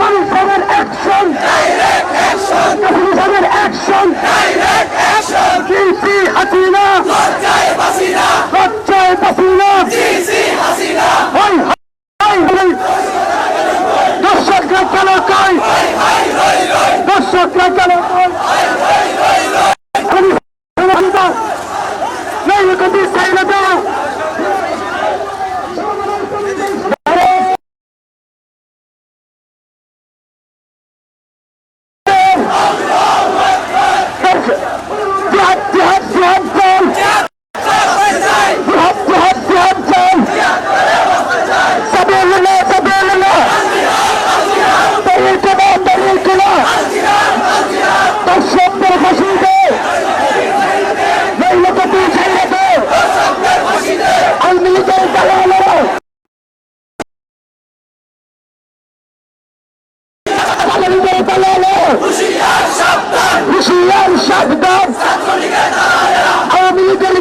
মানুষ হবেন অ্যাকশন মানুষ হবেন অ্যাকশন জিসি হাসিনা লজ্জায় বাসিনা লজ্জায় বাসিনা জিসি হাসিনা হাই হাই হাই দর্শকরা কেন কয় দর্শকরা চাই না। সাজদার আওয়ামী লীগের